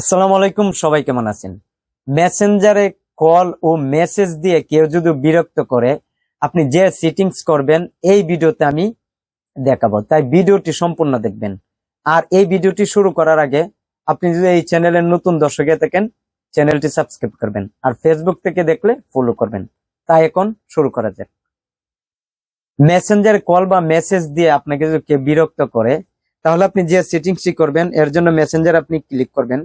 আসসালামু আলাইকুম, সবাই কেমন আছেন? মেসেঞ্জারে কল ও মেসেজ দিয়ে কেউ যদি বিরক্ত করে, আপনি যে সেটিংস করবেন, এই ভিডিওতে আমি দেখাবো। তাই ভিডিওটি সম্পূর্ণ দেখবেন। আর এই ভিডিওটি শুরু করার আগে, আপনি যদি এই চ্যানেলের নতুন দর্শকে থাকেন, চ্যানেলটি সাবস্ক্রাইব করবেন। আর ফেসবুক থেকে দেখলে ফলো করবেন। তাই এখন শুরু করা যাক। মেসেঞ্জারে কল বা মেসেজ দিয়ে আপনাকে যদি কেউ বিরক্ত করে, তাহলে আপনি যে সেটিংসটি করবেন, এর জন্য মেসেঞ্জার আপনি ক্লিক করবেন।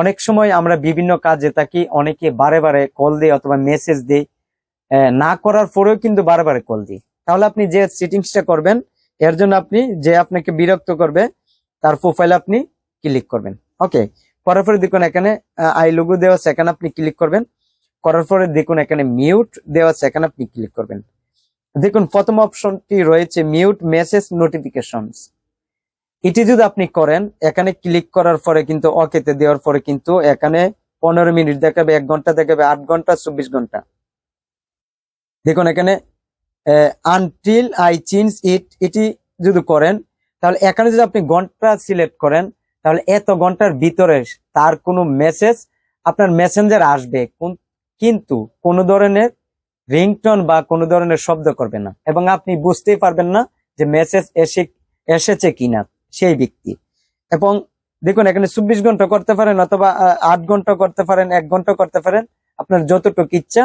অনেক সময় আমরা বিভিন্ন কাজে থাকি, অনেকে বারে বারে কল দিই অথবা মেসেজ দিই না করার পরেও কিন্তু বারে বারে কল দিই তাহলে আপনি যে সেটিংসটা করবেন, এর জন্য আপনি যে আপনাকে বিরক্ত করবে, তার প্রোফাইল আপনি ক্লিক করবেন। ওকে করার পরে দেখুন এখানে আই লোগো দেওয়া এখানে আপনি ক্লিক করবেন। করার পরে দেখুন এখানে মিউট দেওয়া এখানে আপনি ক্লিক করবেন। দেখুন প্রথম অপশনটি রয়েছে মিউট মেসেজ নোটিফিকেশনস এটি যদি আপনি করেন, এখানে ক্লিক করার পরে কিন্তু অকেতে দেওয়ার পরে কিন্তু এখানে পনেরো মিনিট দেখাবে, এক ঘণ্টা দেখাবে, আট ঘণ্টা, চব্বিশ ঘণ্টা। দেখুন এখানে আনটিল আই চেঞ্জ ইট এটি যদি করেন, তাহলে এখানে যদি আপনি ঘণ্টা সিলেক্ট করেন, তাহলে এত ঘণ্টার ভিতরে তার কোনো মেসেজ আপনার মেসেঞ্জার আসবে। কিন্তু কোনো ধরনের রিংটন বা কোনো ধরনের শব্দ করবে না। এবং আপনি বুঝতেই পারবেন না যে মেসেজ এসে, এসেছে কিনা। সেই ব্যক্তি। এবং দেখুন, এখানে চব্বিশ ঘণ্টা করতে পারেন অথবা আট ঘণ্টা করতে পারেন, এক ঘণ্টা করতে পারেন, আপনার যতটুকু ইচ্ছা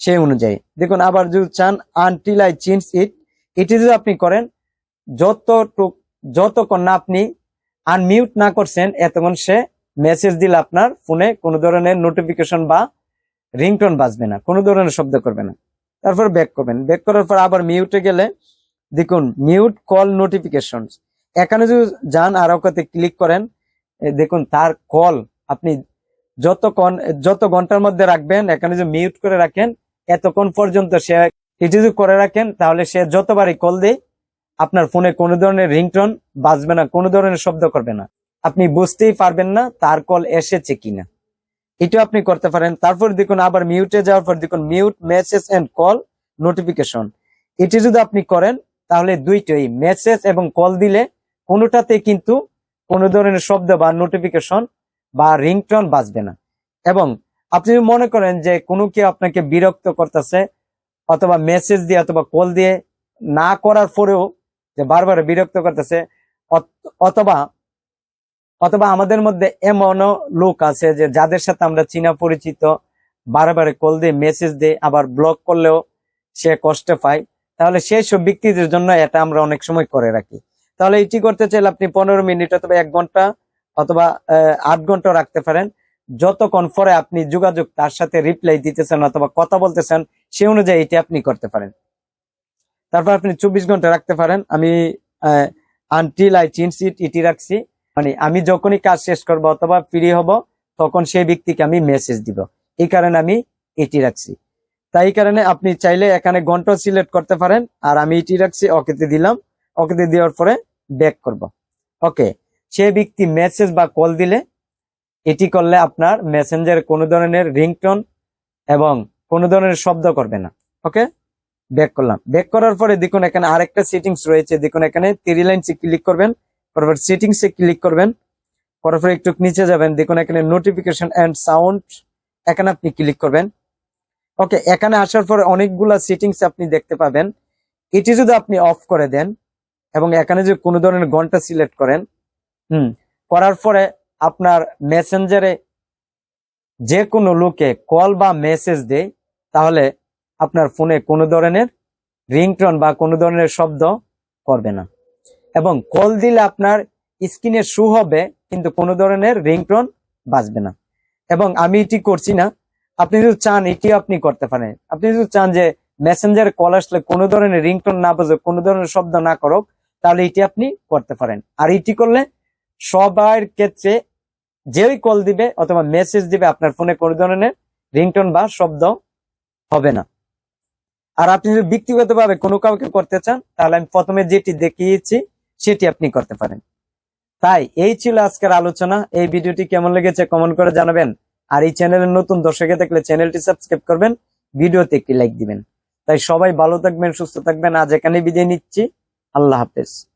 সেই অনুযায়ী। দেখুন, আবার যদি চান আনটিল আই চেঞ্জ ইট এটি যদি আপনি করেন, যতটুক যতক্ষণ না আপনি আনমিউট না করছেন, এতক্ষণ সে মেসেজ দিলে আপনার ফোনে কোনো ধরনের নোটিফিকেশন বা রিংটোন বাজবে না, কোনো ধরনের শব্দ করবে না। তারপর ব্যাক করবেন। ব্যাক করার পর আবার মিউটে গেলে, দেখুন মিউট কল নোটিফিকেশন এখানে যদি যান আর ওকাতে ক্লিক করেন দেখুন তার কল আপনি যতক্ষণ, যত ঘণ্টার মধ্যে রাখবেন, এখানে যদি মিউট করে রাখেন, এতক্ষণ পর্যন্ত সে এটি যদি করে রাখেন, তাহলে সে যতবারই কল দেয়, আপনার ফোনে কোনো ধরনের রিংটোন বাজবে না, কোনো ধরনের শব্দ করবে না। আপনি বুঝতেই পারবেন না তার কল এসেছে কিনা। এটা আপনি করতে পারেন। তারপর দেখুন আবার মিউটে যাওয়ার পর দেখুন mute message and call notification এটি যদি আপনি করেন, তাহলে দুইটাই মেসেজ এবং কল দিলে কোনোটাতে কিন্তু কোনো ধরনের শব্দ বা নোটিফিকেশন বা রিংটোন বাজবে না। এবং আপনি যদি মনে করেন যে কোনো কেউ আপনাকে বিরক্ত করতেছে অথবা মেসেজ দিয়ে অথবা কল দিয়ে না করার পরেও যে বারবার বিরক্ত করতেছে অথবা অথবা আমাদের মধ্যে এমনও লোক আছে যে যাদের সাথে আমরা চীনা পরিচিত বারে বারে কল দিয়ে মেসেজ দিয়ে আবার ব্লক করলেও সে কষ্ট পায়, তাহলে সেই সব ব্যক্তিদের জন্য এটা আমরা অনেক সময় করে রাখি। তাহলে এটি করতে চাইলে আপনি পনেরো মিনিট অথবা এক ঘণ্টা অথবা আট ঘণ্টা রাখতে পারেন। যতক্ষণ পরে আপনি যোগাযোগ তার সাথে রিপ্লাই দিতেছেন অথবা কথা বলতেছেন, সে অনুযায়ী এটি আপনি করতে পারেন। তারপর আপনি চব্বিশ ঘণ্টা রাখতে পারেন। আমি until I change it it রাখছি। মানে আমি যখনই কাজ শেষ করব অথবা ফ্রি হব, তখন সেই ব্যক্তিকে আমি মেসেজ দিব। এই কারণে আমি এটি রাখছি। তাই কারণে আপনি চাইলে এখানে ঘণ্টা সিলেক্ট করতে পারেন। আর আমি এটি রাখছি, ওকেতে দিলাম। ওকেতে দেওয়ার পরে ব্যাক করব। ওকে সে ব্যক্তি মেসেজ বা কল দিলে, এটি করলে আপনার মেসেঞ্জারে কোনো ধরনের রিংটোন এবং কোনো ধরনের শব্দ করবে না। ওকে ব্যাক করলাম। ব্যাক করার পরে দেখুন এখানে আরেকটা সেটিংস রয়েছে। দেখুন এখানে থ্রি লাইনসে ক্লিক করবেন, তারপর সেটিংসে ক্লিক করবেন, করার পরে একটু নিচে যাবেন। দেখুন এখানে নোটিফিকেশন এন্ড সাউন্ড এখানে আপনি ক্লিক করবেন। ওকে এখানে আসার পরে অনেকগুলা সেটিংস আপনি দেখতে পাবেন। এটি যদি আপনি অফ করে দেন এবং এখানে যদি কোনো ধরনের ঘণ্টা সিলেক্ট করেন, হুম, করার পরে আপনার মেসেঞ্জারে যে কোনো লোকে কল বা মেসেজ দেয়, তাহলে আপনার ফোনে কোনো ধরনের রিংটোন বা কোনো ধরনের শব্দ করবে না। এবং কল দিলে আপনার স্ক্রিনে শু হবে, কিন্তু কোনো ধরনের রিংটোন বাজবে না। এবং আমি এটি করছি না। আপনি যদি চান, এটি আপনি করতে পারেন। আপনি যদি চান যে, মেসেঞ্জারে কল আসলে কোনো ধরনের রিংটোন না বাজে কোনো ধরনের শব্দ না করুক তাহলে এটি আপনি করতে পারেন। আর এটি করলে সবার ক্ষেত্রে যেই কল দিবে অথবা মেসেজ দিবে আপনার ফোনে কোনো ধরনের রিংটোন বা শব্দ হবে না। আর আপনি যদি ব্যক্তিগতভাবে কোনো কাউকে করতে চান, তাহলে আমি প্রথমে যেটি দেখিয়েছি, সেটি আপনি করতে পারেন। তাই এই ছিল আজকের আলোচনা। এই ভিডিওটি কেমন লেগেছে কমেন্ট করে জানাবেন। আর এই চ্যানেলের নতুন দর্শকে দেখলে চ্যানেলটি সাবস্ক্রাইব করবেন, ভিডিওতে একটি লাইক দিবেন। তাই সবাই ভালো থাকবেন, সুস্থ থাকবেন। আজ এখানে বিদায় নিচ্ছি। আল্লাহ হাফেজ।